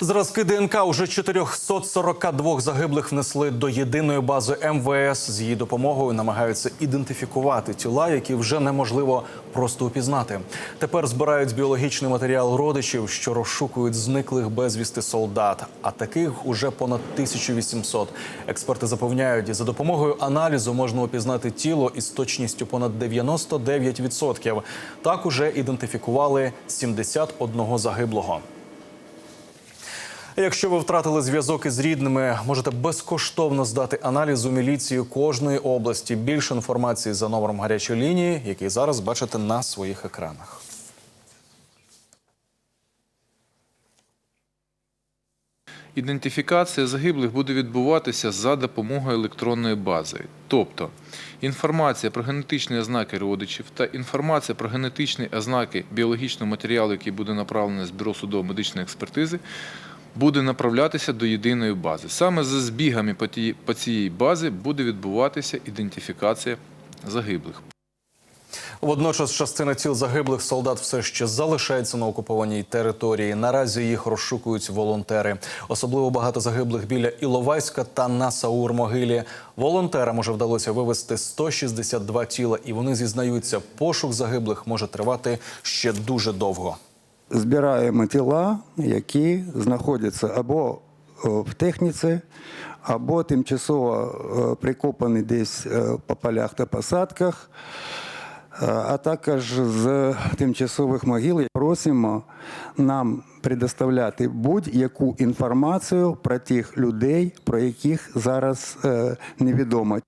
Зразки ДНК уже 442 загиблих внесли до єдиної бази МВС. З її допомогою намагаються ідентифікувати тіла, які вже неможливо просто упізнати. Тепер збирають біологічний матеріал родичів, що розшукують зниклих безвісти солдат. А таких уже понад 1800. Експерти запевняють, за допомогою аналізу можна опізнати тіло із точністю понад 99%. Так уже ідентифікували 71 загиблого. Якщо ви втратили зв'язок із рідними, можете безкоштовно здати аналіз у міліцію кожної області. Більше інформації за номером гарячої лінії, який зараз бачите на своїх екранах. Ідентифікація загиблих буде відбуватися за допомогою електронної бази. Тобто інформація про генетичні ознаки родичів та інформація про генетичні ознаки біологічного матеріалу, який буде направлений з бюро судово-медичної експертизи, буде направлятися до єдиної бази. Саме за збігами по цій базі буде відбуватися ідентифікація загиблих. Водночас частина тіл загиблих солдат все ще залишається на окупованій території. Наразі їх розшукують волонтери. Особливо багато загиблих біля Іловайська та на Саур-могилі. Волонтерам уже вдалося вивезти 162 тіла, і вони зізнаються, пошук загиблих може тривати ще дуже довго. Збираємо тіла, які знаходяться або е, в техніці, або тимчасово е, прикопані десь е, по полях та посадках, а також з тимчасових могил. Просимо нам предоставляти будь-яку інформацію про тих людей, про яких зараз невідомо.